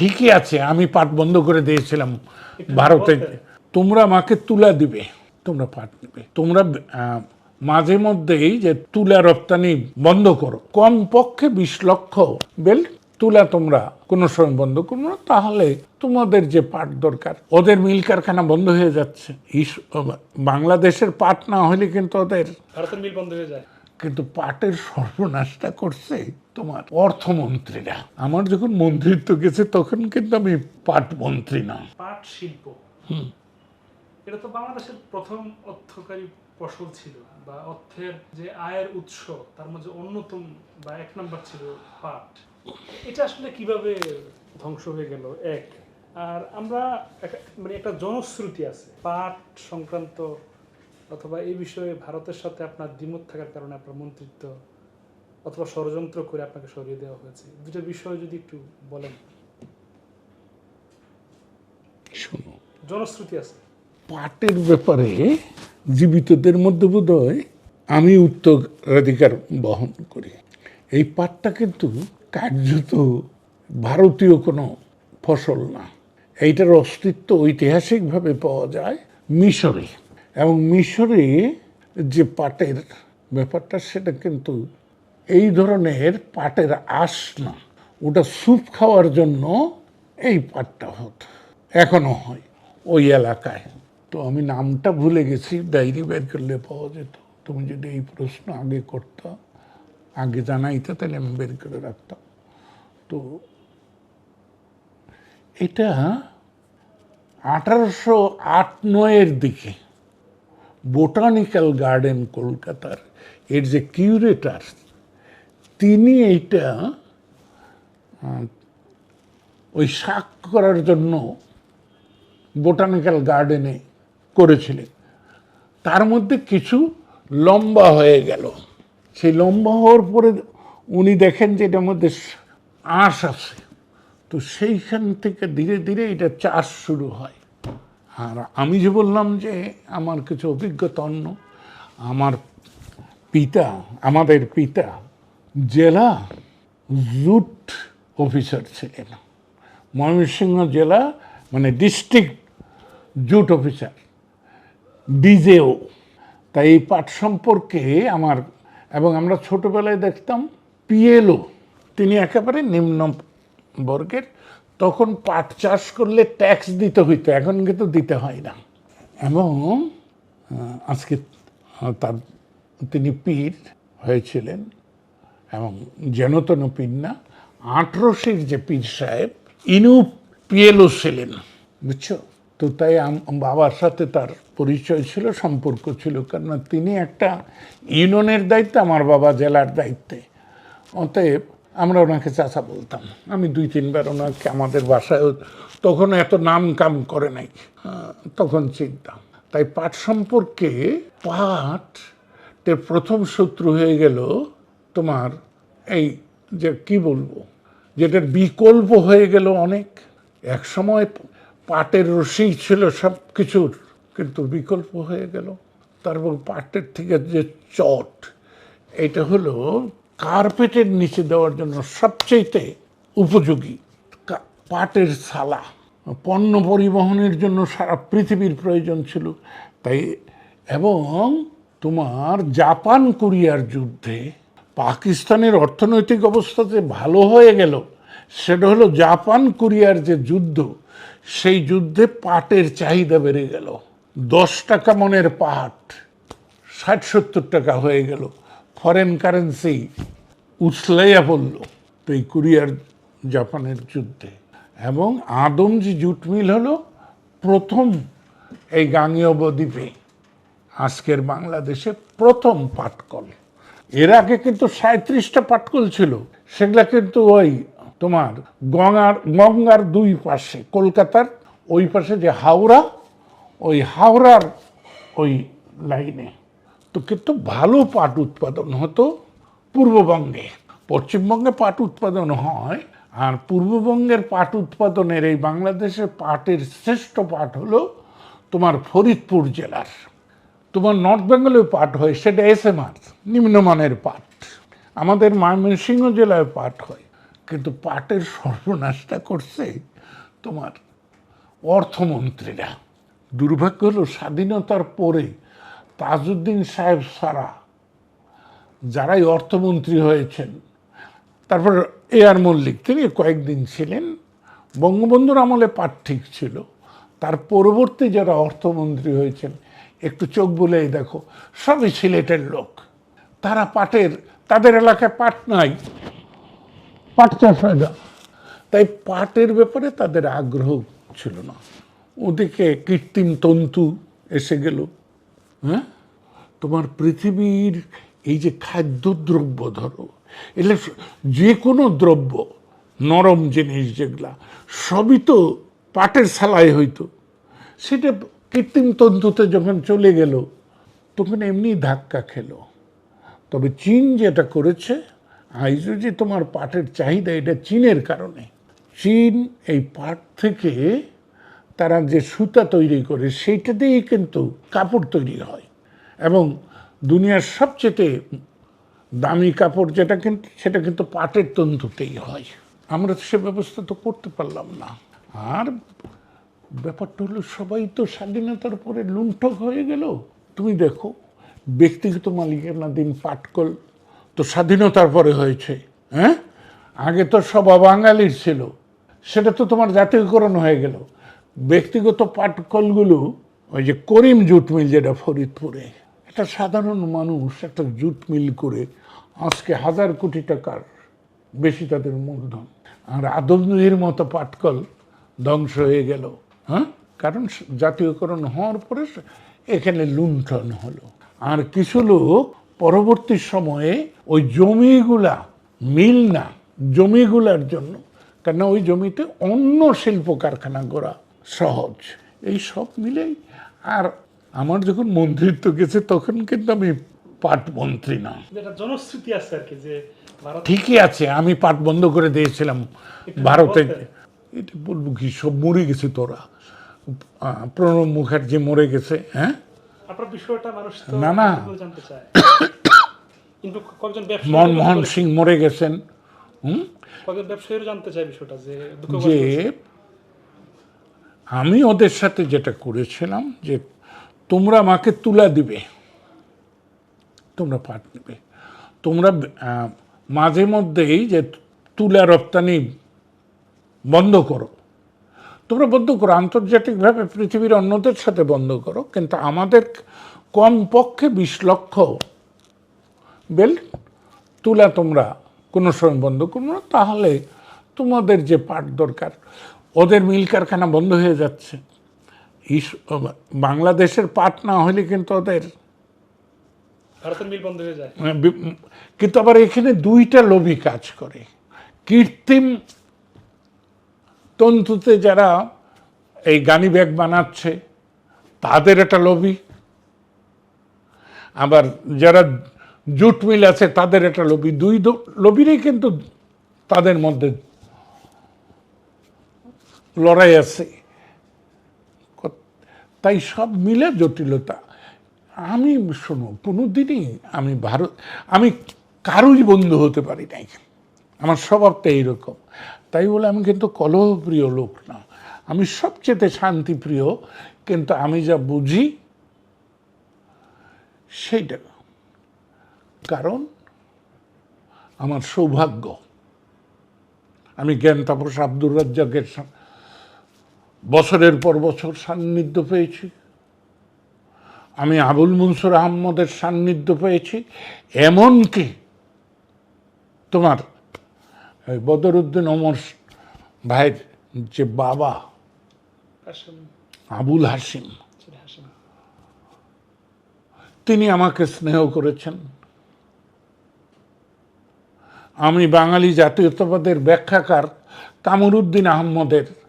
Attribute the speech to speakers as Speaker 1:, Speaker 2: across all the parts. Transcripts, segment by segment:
Speaker 1: ঠিকই আছে আমি পাট বন্ধ করে দিয়েছিলাম ভারতে। তোমরা আমাকে তুলা দিবে তোমরা পাট দিবে। তোমরা মাঝে মধ্যেই যে তুলা রপ্তানি বন্ধ করো কম পক্ষে বিশ লক্ষ বেল তুলা তোমরা কোনো সময় বন্ধ করো না তাহলে তোমাদের যে পাট দরকার ওদের মিল কারখানা বন্ধ হয়ে যাচ্ছে। বাংলাদেশের পাট না হলে কিন্তু ওদের
Speaker 2: ভারতের মিল বন্ধ হয়ে যায়।
Speaker 1: কিন্তু পাটের সর্বনাশটা করছে তোমার অর্থমন্ত্রীরা। আমার যখন মন্ত্রিত্ব গেছে তখন কিন্তু আমি পাট মন্ত্রী না।
Speaker 2: পাট শিল্প। এটা তো বাংলাদেশের প্রথম অর্থকারী ফসল ছিল বা অর্থের যে আয়ের উৎস তার মধ্যে অন্যতম বা এক নম্বর ছিল পাট। এটা আসলে কীভাবে ধ্বংস হয়ে গেল? এক আর আমরা মানে একটা জনশ্রুতি আছে। পাট সংক্রান্ত অথবা এই বিষয়ে ভারতের সাথে আপনার দ্বিমত থাকার কারণে আপনার মন্ত্রিত্ব অথবা ষড়যন্ত্র করে আপনাকে সরিয়ে দেওয়া হয়েছে। দুটো বিষয় যদি একটু বলেন।
Speaker 1: শোনো
Speaker 2: জনশ্রুতি আছে।
Speaker 1: পাটের ব্যাপারে জীবিতদের মধ্যে বোধ হয় আমি উত্তরাধিকার বহন করি। এই পাটটা কিন্তু কার্যত ভারতীয় কোনো ফসল না। এইটার অস্তিত্ব ঐতিহাসিকভাবে পাওয়া যায় মিশরে। এবং মিশরে যে পাটের ব্যাপারটা, সেটা কিন্তু এই ধরনের পাটের আঁশ না। ওটা স্যুপ খাওয়ার জন্য এই পাটটা হতো, এখনও হয় ওই এলাকায়। তো আমি নামটা ভুলে গেছি, ডায়েরি বের করলে পাওয়া যেত। তুমি যদি এই প্রশ্ন আগে করতো, আগে জানাইতে, তাহলে আমি বের করে রাখতাম। তো এটা আঠারোশো আট নয়ের দিকে বোটানিক্যাল গার্ডেন কলকাতার। এর যে কিউরেটার, তিনি এইটা ওই শাক করার জন্য বোটানিক্যাল গার্ডেনে করেছিলেন। তার মধ্যে কিছু লম্বা হয়ে গেল। সেই লম্বা হওয়ার পরে উনি দেখেন যে এটার মধ্যে আঁশ আছে। তো সেইখান থেকে ধীরে ধীরে এটা চাষ শুরু হয়। আর আমি যে বললাম যে আমার কিছু অভিজ্ঞতা অন্য, আমার পিতা, আমাদের পিতা জেলা জুট অফিসার ছিলেন। ময়মনসিংহ জেলা মানে ডিস্ট্রিক্ট জুট অফিসার, ডিজেও। তাই এই পাঠ সম্পর্কে আমার, এবং আমরা ছোটবেলায় দেখতাম পিএলও, তিনি একেবারে নিম্ন বর্গের তখন পাট চাষ করলে ট্যাক্স দিতে হইতো, এখন কিন্তু দিতে হয় না। এবং আজকে তার, তিনি পীর হয়েছিলেন, এবং যেনতন পীর না আঠরোশির যে পীর সাহেব, ইনু পিএলও ছিলেন, বুঝছ? তো তাই বাবার সাথে তার পরিচয় ছিল, সম্পর্ক ছিল কারণ তিনি একটা ইউনিয়নের দায়িত্বে, আমার বাবা জেলার দায়িত্বে। অতএব আমরা ওনাকে চাচা বলতাম। আমি দুই, তিনবার ওনাকে, আমাদের বাসায় তখন এত নাম কাম করে নাই। তখন চিনতাম তাই পাট সম্পর্কে এর প্রথম শত্রু হয়ে গেল তোমার এই যে কি বলব, যেটার বিকল্প হয়ে গেল অনেক। এক সময় পাটের রশি ছিল সব কিছুর কিন্তু বিকল্প হয়ে গেল। তারপর পাটের থেকে যে চট এটা হলো কার্পেটের নিচে দেওয়ার জন্য সবচেয়ে উপযোগী পাটের সালা পণ্য পরিবহনের জন্য সারা পৃথিবীর প্রয়োজন ছিল। তাই এবং তোমার জাপান কোরিয়ার যুদ্ধে পাকিস্তানের অর্থনৈতিক অবস্থা যে ভালো হয়ে গেল, সেটা হলো জাপান কোরিয়ার যে যুদ্ধ, সেই যুদ্ধে পাটের চাহিদা বেড়ে গেল। দশ টাকা মনের পাট, ষাট সত্তর টাকা হয়ে গেল। ফরেন কারেন্সি উছলাইয়া পড়ল তো এই কোরিয়ার জাপানের যুদ্ধে। এবং আদমজি জুট মিল হলো প্রথম এই গাঙ্গেয় দ্বীপে আজকের বাংলাদেশে প্রথম পাটকল। এর আগে কিন্তু সাঁত্রিশটা পাটকল ছিল, সেগুলা কিন্তু ওই তোমার গঙ্গার গঙ্গার দুই পাশে, কলকাতার ওই পাশে যে হাওড়া, ওই হাওড়ার ওই লাইনে। তো কিন্তু ভালো পাট উৎপাদন হতো পূর্ববঙ্গে। পশ্চিমবঙ্গে পাট উৎপাদন হয়, আর পূর্ববঙ্গের পাট উৎপাদনের এই বাংলাদেশের পাটের শ্রেষ্ঠ পাট হলো তোমার ফরিদপুর জেলার। তোমার নর্থ বেঙ্গলেও পাট হয়, সেটা এসএমআর নিম্নমানের পাট আমাদের ময়মনসিংহ জেলায় পাট হয়, কিন্তু পাটের সর্বনাশটা করছে তোমার অর্থমন্ত্রীরা। দুর্ভাগ্য হলো স্বাধীনতার পরে তাজউদ্দিন সাহেব সারা যারাই অর্থমন্ত্রী হয়েছেন, তারপর এ আর মল্লিক, তিনি কয়েকদিন ছিলেন, বঙ্গবন্ধুর আমলে পাট ঠিক ছিল, তার পরবর্তী যারা অর্থমন্ত্রী হয়েছেন, একটু চোখ বলেই দেখো, সবই সিলেটের লোক। তারা পাটের, তাদের এলাকায় পাট নাই। পাট চাষ হয় না। তাই পাটের ব্যাপারে তাদের আগ্রহ ছিল না। ওদিকে কৃত্রিম তন্তু এসে গেল। হ্যাঁ? তোমার পৃথিবীর এই যে খাদ্যদ্রব্য ধরো, এলে যে কোনো দ্রব্য, নরম জিনিস যেগুলা, সবই তো পাটের সালাই হইতো। সেটা কৃত্রিম তন্তুতে যখন চলে গেল, তখন এমনি ধাক্কা খেলো। তবে চীন যেটা করেছে, আইজো যে তোমার পাটের চাহিদা, এটা চীনের কারণে। চীন এই পাট থেকে তারা যে সুতা তৈরি করে সেইটা দিয়েই কিন্তু কাপড় তৈরি হয়। এবং দুনিয়ার সবচেয়ে দামি কাপড় যেটা কিন্তু সেটা কিন্তু পাটের তন্তুতেই হয়। আমরা সে ব্যবস্থা তো করতে পারলাম না। আর ব্যাপারটা হলো সবাই তো স্বাধীনতার পরে লুণ্ঠক হয়ে গেল। তুমি দেখো, ব্যক্তিগত মালিকানাধীন পাটকল তো স্বাধীনতার পরে হয়েছে হ্যাঁ? আগে তো সব বাঙালির ছিল। সেটা তো তোমার জাতীয়করণ হয়ে গেল। ব্যক্তিগত পাটকলগুলো ওই যে করিম জুট মিল যেটা ফরিদপুরে, একটা সাধারণ মানুষ একটা জুট মিল করে আজকে হাজার কোটি টাকার বেশি তাদের মূলধন। আর আদমদির মতো পাটকল ধ্বংস হয়ে গেল হ্যাঁ? কারণ জাতীয়করণ হওয়ার পরে এখানে লুণ্ঠন হলো। আর কিছু লোক পরবর্তী সময়ে ওই জমিগুলা মিল না, জমিগুলার জন্য কেন ওই জমিতে অন্য শিল্প কারখানা করা সহজ। এই সব মিলেই আর আমার যখন মন্ত্রিত্ব গেছে তখন কিন্তু আমি পাট মন্ত্রী না
Speaker 2: জনশ্রুতি আছে আর কি যে
Speaker 1: ঠিকই আছে আমি পাট বন্ধ করে দিয়েছিলাম ভারতে। এটা বলব কি সব মরে গেছে তোরা। প্রণব মুখার্জি মরে গেছে হ্যাঁ?
Speaker 2: আপনার বিষয়টা মানুষ
Speaker 1: না, না। মনমোহন সিং মরে গেছেন হুম?
Speaker 2: জানতে চায় বিষয়টা যে
Speaker 1: আমি ওদের সাথে যেটা করেছিলাম যে তোমরা আমাকে তুলা দিবে। তোমরা পাট নেবে তোমরা মাঝে মধ্যেই যে তুলা রপ্তানি বন্ধ করো। তোমরা বন্ধ করো, আন্তর্জাতিকভাবে পৃথিবীর অন্যদের সাথে বন্ধ করো, কিন্তু আমাদের কমপক্ষে বিশ লক্ষ বেল তুলা তোমরা কোনো সময় বন্ধ করো না, তাহলে তোমাদের যে পাট দরকার ওদের মিল কারখানা বন্ধ হয়ে যাচ্ছে। ইস- বাংলাদেশের পাট না হলে কিন্তু ওদের কিন্তু আবার এখানে দুইটা লোভী কাজ করে। কৃত্রিম তন্তুতে যারা এই গানি ব্যাগ বানাচ্ছে তাদের একটা লোভী আবার যারা জুট মিল আছে তাদের একটা লোভী দুই লোভীরই কিন্তু তাদের মধ্যে লড়াই আছে। তাই সব মিলে জটিলতা। আমি শোনো, কোনোদিনই আমি ভারত আমি কারোই বন্ধু হতে পারি নাই। আমার স্বভাবটা এইরকম। তাই বলে আমি কিন্তু কলহপ্রিয় লোক না। আমি সবচেয়ে শান্তিপ্রিয়, কিন্তু আমি যা বুঝি সেইটা। কারণ আমার সৌভাগ্য। আমি জ্ঞান তাপস আব্দুর রাজ্জাকের বছরের পর বছর সান্নিধ্য পেয়েছি। আমি আবুল মনসুর আহমদের সান্নিধ্য পেয়েছি। এমনকি তোমার বদরুদ্দিন ওমর ভাইয়ের যে বাবা আবুল হাসিম।
Speaker 2: হাসিম।
Speaker 1: তিনি আমাকে স্নেহ করেছেন। আমি বাঙালি জাতীয়তাবাদের ব্যাখ্যাকার কামরুদ্দিন আহমদের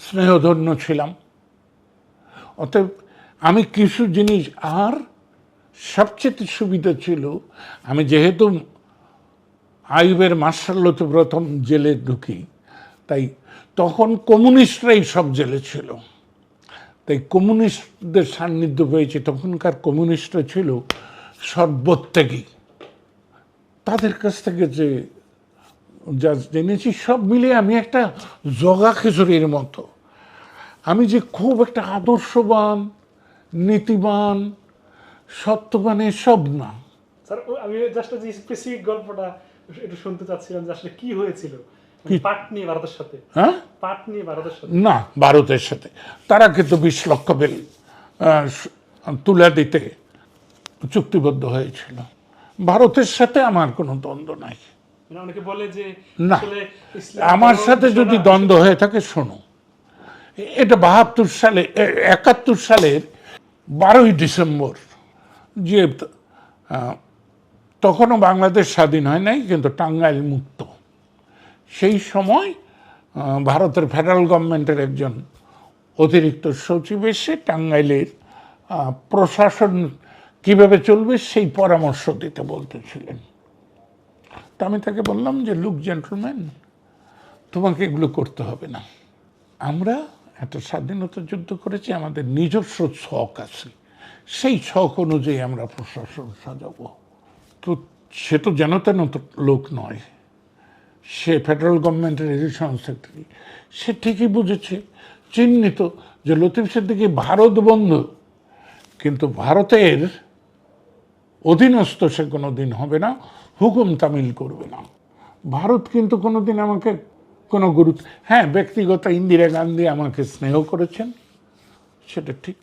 Speaker 1: স্নেহধন্য ছিলাম। অতএব আমি কিছু জিনিস আর সবচেয়ে সুবিধা ছিল, আমি যেহেতু আইবের মার্শাল্লতে প্রথম জেলে ঢুকি, তাই তখন কমিউনিস্টরাই সব জেলে ছিল। তাই কমিউনিস্টদের সান্নিধ্য পেয়েছে, তখনকার কমিউনিস্টরা ছিল সর্বত্যাগী তাদের কাছ থেকে যে যা জেনেছি সব মিলিয়ে আমি একটা জগা খিচুড়ির মতো। আমি যে খুব একটা আদর্শবান নীতিবান সত্যবান সব না।
Speaker 2: স্যার আমি জাস্ট যে স্পেসিফিক গল্পটা একটু শুনতে চাচ্ছিলাম যে আসলে কি হয়েছিল? মানে? পাট নিয়ে ভারতের সাথে।
Speaker 1: হ্যাঁ?
Speaker 2: পাট নিয়ে ভারতের সাথে।
Speaker 1: না ভারতের সাথে। তারা কিন্তু বিশ লক্ষ বেল তুলে দিতে চুক্তিবদ্ধ হয়েছিল। ভারতের সাথে আমার কোনো দ্বন্দ্ব নাই।
Speaker 2: অনেকে বলে যে
Speaker 1: না আমার সাথে যদি দ্বন্দ্ব হয়ে থাকে শোনো। এটা বাহাত্তর সালে একাত্তর সালের বারোই ডিসেম্বর যে তখনও বাংলাদেশ স্বাধীন হয় নাই কিন্তু টাঙ্গাইল মুক্ত। সেই সময় ভারতের ফেডারেল গভর্নমেন্টের একজন অতিরিক্ত সচিব এসে টাঙ্গাইলের প্রশাসন কীভাবে চলবে সেই পরামর্শ দিতে বলতেছিলেন। তা আমি তাকে বললাম যে লুক জেন্টলম্যান তোমাকে এগুলো করতে হবে না। আমরা একটা স্বাধীনতা যুদ্ধ করেছি, আমাদের নিজস্ব ছক আছে। সেই ছক অনুযায়ী আমরা প্রশাসন সাজাবো। তো সে তো যেন তেন লোক নয়। সে ফেডারেল গভর্নমেন্টের এডিশনাল সেক্রেটারি সে ঠিকই বুঝেছে, চিহ্নিত যে লতিফ সিদ্দিকি ভারত বন্ধু। কিন্তু ভারতের অধীনস্থ সে কোনো দিন হবে না, হুকুম তামিল করবে না। ভারত কিন্তু কোনো দিন আমাকে কোনো গুরুত্ব হ্যাঁ ব্যক্তিগত ইন্দিরা গান্ধী আমাকে স্নেহ করেছেন, সেটা ঠিক।